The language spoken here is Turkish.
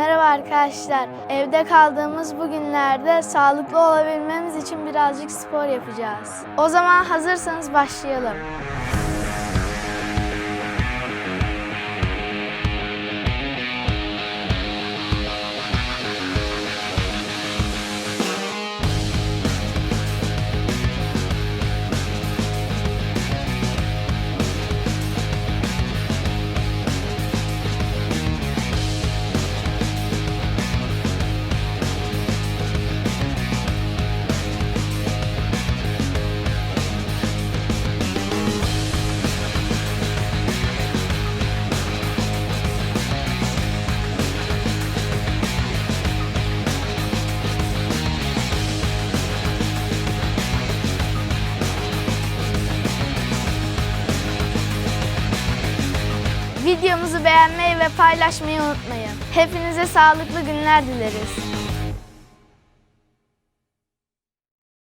Merhaba arkadaşlar. Evde kaldığımız bu günlerde sağlıklı olabilmemiz için birazcık spor yapacağız. O zaman hazırsanız başlayalım. Videomuzu beğenmeyi ve paylaşmayı unutmayın. Hepinize sağlıklı günler dileriz.